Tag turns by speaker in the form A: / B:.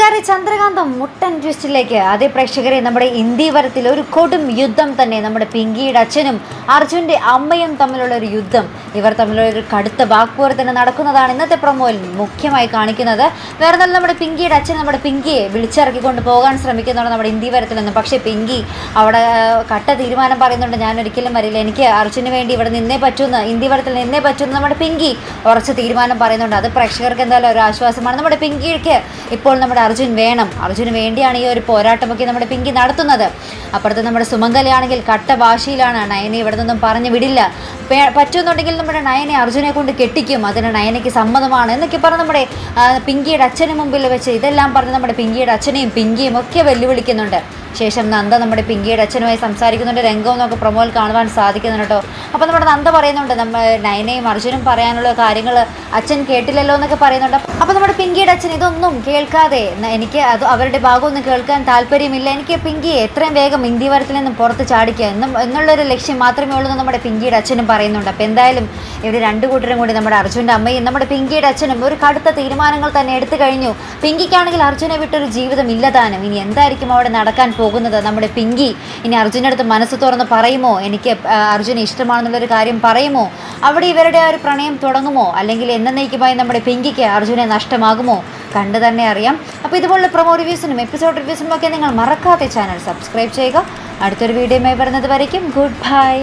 A: സ്വന്തം മുട്ടൻ ട്വിസ്റ്റിലേക്ക്. അതേ പ്രേക്ഷകരെ നമ്മുടെ ഇന്ത്യ വരത്തിൽ ഒരു കൊടും യുദ്ധം തന്നെ നമ്മുടെ പിങ്കിയുടെ അച്ഛനും അർജുന്റെ അമ്മയും തമ്മിലുള്ള ഒരു യുദ്ധം. ഇവർ തമ്മിലൊരു കടുത്ത വാക്കുവർ തന്നെ നടക്കുന്നതാണ് ഇന്നത്തെ പ്രൊമോയിൽ മുഖ്യമായി കാണിക്കുന്നത്. വേറെ നല്ല നമ്മുടെ പിങ്കിയുടെ അച്ഛൻ നമ്മുടെ പിങ്കിയെ വിളിച്ചിറക്കിക്കൊണ്ട് പോകാൻ ശ്രമിക്കുന്നുണ്ട് നമ്മുടെ ഇന്ത്യ വരത്തിൽ നിന്ന്. പക്ഷേ പിങ്കി അവിടെ കട്ട തീരുമാനം പറയുന്നുണ്ട് ഞാൻ ഒരിക്കലും വരില്ല. എനിക്ക് അർജുന് വേണ്ടി ഇവിടെ നിന്നേ പറ്റുന്ന ഇന്ത്യ വരത്തിൽ നിന്നേ പറ്റുന്ന നമ്മുടെ പിങ്കി ഉറച്ച തീരുമാനം പറയുന്നുണ്ട്. അത് പ്രേക്ഷകർക്ക് എന്തായാലും ഒരു ആശ്വാസമാണ്. നമ്മുടെ പിങ്കിക്ക് ഇപ്പോൾ നമ്മുടെ അർജുൻ വേണം. അർജുന് വേണ്ടിയാണ് ഈ ഒരു പോരാട്ടമൊക്കെ നമ്മുടെ പിങ്കി നടത്തുന്നത്. അപ്പുറത്ത് നമ്മുടെ സുമംഗലയാണെങ്കിൽ കട്ട ഭാഷയിലാണ്. നയനെ ഇവിടെ നിന്നും പറഞ്ഞു വിടില്ല. പറ്റുന്നുണ്ടെങ്കിൽ നമ്മുടെ നയനെ അർജുനെ കൊണ്ട് കെട്ടിക്കും. അതിന് നയനയ്ക്ക് സമ്മതമാണ് എന്നൊക്കെ പറഞ്ഞ് നമ്മുടെ പിങ്കിയുടെ അച്ഛന് മുമ്പിൽ വെച്ച് ഇതെല്ലാം പറഞ്ഞ് നമ്മുടെ പിങ്കിയുടെ അച്ഛനെയും പിങ്കിയും ഒക്കെ വെല്ലുവിളിക്കുന്നുണ്ട്. ശേഷം നന്ദ നമ്മുടെ പിങ്കിയുടെ അച്ഛനുമായി സംസാരിക്കുന്നുണ്ട്. രംഗവും നമുക്ക് പ്രൊമോയിൽ കാണുവാൻ സാധിക്കുന്നുണ്ട് കേട്ടോ. അപ്പോൾ നമ്മുടെ നന്ദ പറയുന്നുണ്ട് നമ്മൾ നയനയും അർജുനും പറയാനുള്ള കാര്യങ്ങൾ അച്ഛൻ കേട്ടില്ലല്ലോ എന്നൊക്കെ പറയുന്നുണ്ട്. അപ്പോൾ നമ്മുടെ പിങ്കിയുടെ അച്ഛൻ ഇതൊന്നും കേൾക്കാതെ എനിക്ക് അത് അവരുടെ ഭാഗമൊന്നും കേൾക്കാൻ താല്പര്യമില്ല. എനിക്ക് പിങ്കിയെ എത്രയും വേഗം ഇന്ത്യവരത്തിൽ നിന്നും പുറത്ത് ചാടിക്കുക എന്നും എന്നുള്ളൊരു ലക്ഷ്യം മാത്രമേ ഉള്ളൂ എന്ന് നമ്മുടെ പിങ്കിയുടെ അച്ഛനും പറയുന്നുണ്ട്. അപ്പോൾ എന്തായാലും ഇവർ രണ്ടു കൂട്ടരും കൂടി നമ്മുടെ അർജുന്റെ അമ്മയും നമ്മുടെ പിങ്കിയുടെ അച്ഛനും ഒരു കടുത്ത തീരുമാനങ്ങൾ തന്നെ എടുത്തു കഴിഞ്ഞു. പിങ്കിക്കാണെങ്കിൽ അർജുനെ വിട്ടൊരു ജീവിതം ഇല്ലതാനും ഇനി എന്തായിരിക്കും അവിടെ നടക്കാൻ പോകുന്നത്? നമ്മുടെ പിങ്കി ഇനി അർജുന്റെ അടുത്ത് മനസ്സ് തുറന്ന് പറയുമോ? എനിക്ക് അർജുനെ ഇഷ്ടമാണെന്നുള്ളൊരു കാര്യം പറയുമോ? അവിടെ ഇവരുടെ ആ ഒരു പ്രണയം തുടങ്ങുമോ? അല്ലെങ്കിൽ എന്നേക്കുമായി നമ്മുടെ പിങ്കിക്ക് അർജുനെ നഷ്ടമാകുമോ? കണ്ടു തന്നെ അറിയാം. അപ്പോൾ ഇതുപോലുള്ള പ്രൊമോ റിവ്യൂസിനും എപ്പിസോഡ് റിവ്യൂസിനും ഒക്കെ നിങ്ങൾ മറക്കാതെ ചാനൽ സബ്സ്ക്രൈബ് ചെയ്യുക. അടുത്തൊരു വീഡിയോയുമായി വരുന്നത് വരയ്ക്കും. Good bye